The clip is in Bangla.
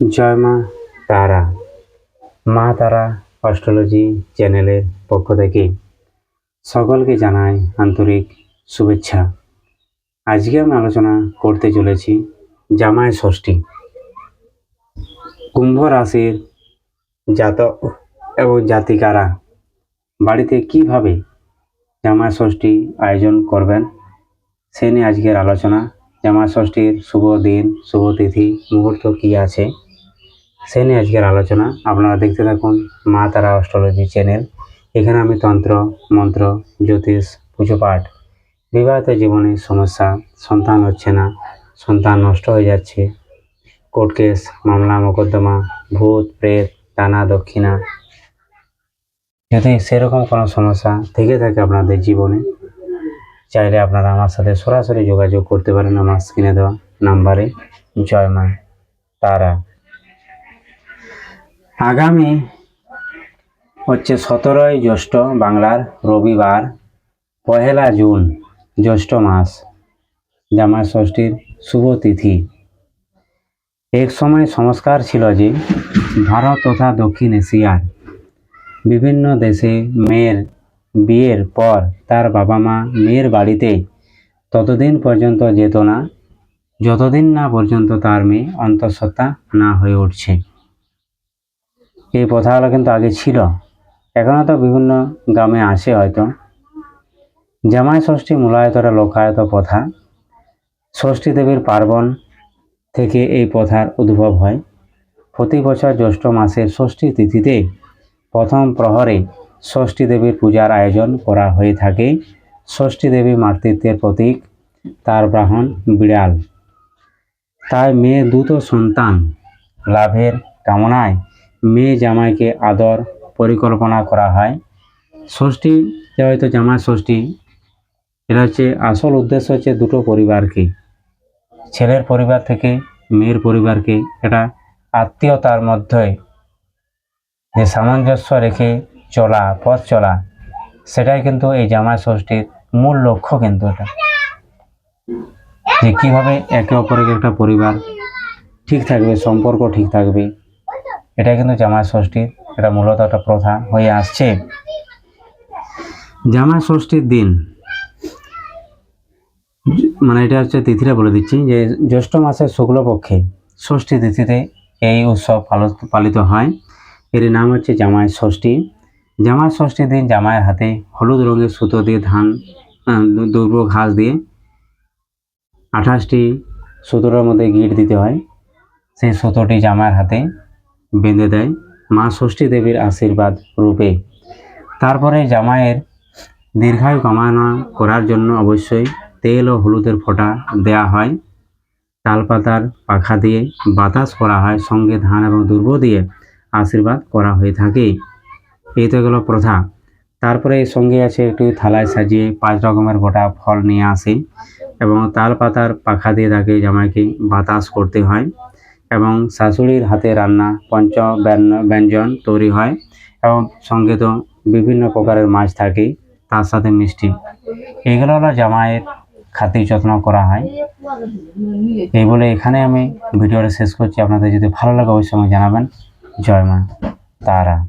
জয় মা তারা। মা তারা অস্ট্রোলজি চ্যানেলের পক্ষ থেকে সকলকে জানাই আন্তরিক শুভেচ্ছা। আজকে আমি আলোচনা করতে চলেছি জামাই ষষ্ঠী। কুম্ভ রাশির জাতক এবং জাতিকারা বাড়িতে কীভাবে জামাই ষষ্ঠী আয়োজন করবেন সে নিয়ে আজকের আলোচনা। জামাই ষষ্ঠীর শুভ দিন, শুভ তিথি, মুহূর্ত কী আছে? সে নিয়ে আজকের আলোচনা। আপনারা দেখতে থাকুন মা তারা অস্ট্রোলজি চ্যানেল। এখানে আমি তন্ত্র, মন্ত্র, জ্যোতিষ, পুজো পাঠ, বিবাহিত জীবনে সমস্যা, সন্তান হচ্ছে না, সন্তান নষ্ট হয়ে যাচ্ছে, কোর্ট কেস, মামলা, মোকদ্দমা, ভূত, প্রেত, টানা, দক্ষিণা। যদি সেরকম কোনো সমস্যা থেকে থাকে আপনাদের জীবনে, চাইলে আপনারা আমার সাথে সরাসরি যোগাযোগ করতে পারেন আমার স্ক্রিনে দেওয়া নাম্বারে। জয় মা তারা। আগামী হচ্ছে সতেরোই জ্যৈষ্ঠ বাংলার রবিবার, পহেলা জুন, জ্যৈষ্ঠ মাস, জামাই ষষ্ঠীর শুভ তিথি। এক সময় সংস্কার ছিল যে, ভারত তথা দক্ষিণ এশিয়ার বিভিন্ন দেশে মেয়ের বিয়ের পর তার বাবা মা মেয়ের বাড়িতে ততদিন পর্যন্ত যেত না, যতদিন না পর্যন্ত তার মেয়ে অন্তঃসত্ত্বা না হয়ে উঠছে। এই প্রথাগুলো কিন্তু আগে ছিল। এখনও তো বিভিন্ন গ্রামে আছে হয়তো। জামাই ষষ্ঠী মূলায়তরা লোকায়ত প্রথা। ষষ্ঠী দেবীর পার্বণ থেকে এই প্রথার উদ্ভব হয়। প্রতি বছর জ্যৈষ্ঠ মাসের ষষ্ঠী তিথিতে প্রথম প্রহরে ষষ্ঠী দেবীর পূজার আয়োজন করা হয়ে থাকে। ষষ্ঠী দেবী মাতৃত্বের প্রতীক, তার ব্রাহ্মণ বিড়াল। তাই মেয়ে দ্রুত সন্তান লাভের কামনায় মেয়ে জামাইকে আদর পরিকল্পনা করা হয়। ষষ্ঠী যে হয়তো জামাই ষষ্ঠী, এটা হচ্ছে আসল উদ্দেশ্য হচ্ছে দুটো পরিবারকে, ছেলের পরিবার থেকে মেয়ের পরিবারকে। এটা আত্মীয়তার মধ্যে যে সামঞ্জস্য রেখে চলা, পথ চলা, সেটাই কিন্তু এই জামাই ষষ্ঠীর মূল লক্ষ্য কিন্তু এটা। যে কীভাবে একে অপরের একটা পরিবার ঠিক থাকবে, সম্পর্ক ঠিক থাকবে এটা কিন্তু জামাই ষষ্ঠীর, এটা মূলত একটা প্রথা হয়ে আসছে। জামাই ষষ্ঠীর দিন মানে এটা হচ্ছে তিথিটা বলে দিচ্ছি যে জ্যৈষ্ঠ মাসের শুক্লপক্ষে ষষ্ঠী তিথিতে এই উৎসব পালিত হয়। এর নাম হচ্ছে জামাই ষষ্ঠী। জামাই ষষ্ঠীর দিন জামাইয়ের হাতে হলুদ রঙের সুতো দিয়ে ধান দুর্ব ঘাস দিয়ে আঠাশটি সুতোর মধ্যে গিট দিতে হয়। সেই সুতোটি জামাইয়ের হাতে বেঁধে দেয় মা ষষ্ঠী দেবীর আশীর্বাদ রূপে। তারপরে জামাইয়ের দীর্ঘায়ু কামনা করার জন্য অবশ্যই তেল ও হলুদের ফোঁটা দেয়া হয়। তালপাতার পাখা দিয়ে বাতাস করা হয়, সঙ্গে ধান এবং দুর্ব দিয়ে আশীর্বাদ করা হয়ে থাকে। এই তো গেল প্রথা। তারপরে এর সঙ্গে আছে একটু থালায় সাজিয়ে পাঁচ রকমের গোটা ফল নিয়ে আসে এবং তাল পাতার পাখা দিয়ে তাকে জামাইকে বাতাস করতে হয়। এবং শাশুড়ির হাতে রান্না পঞ্চ ব্যঞ্জন- তৈরি হয় এবং সঙ্গে তো বিভিন্ন প্রকারের মাছ থাকে তার সাথে মিষ্টি। এগুলো হলো জামাইয়ের খাতির যত্ন করা হয়। এই বলে এখানে আমি ভিডিওটা শেষ করছি। আপনাদের যদি ভালো লাগে ওই সময় জানাবেন। জয় মা, তারা।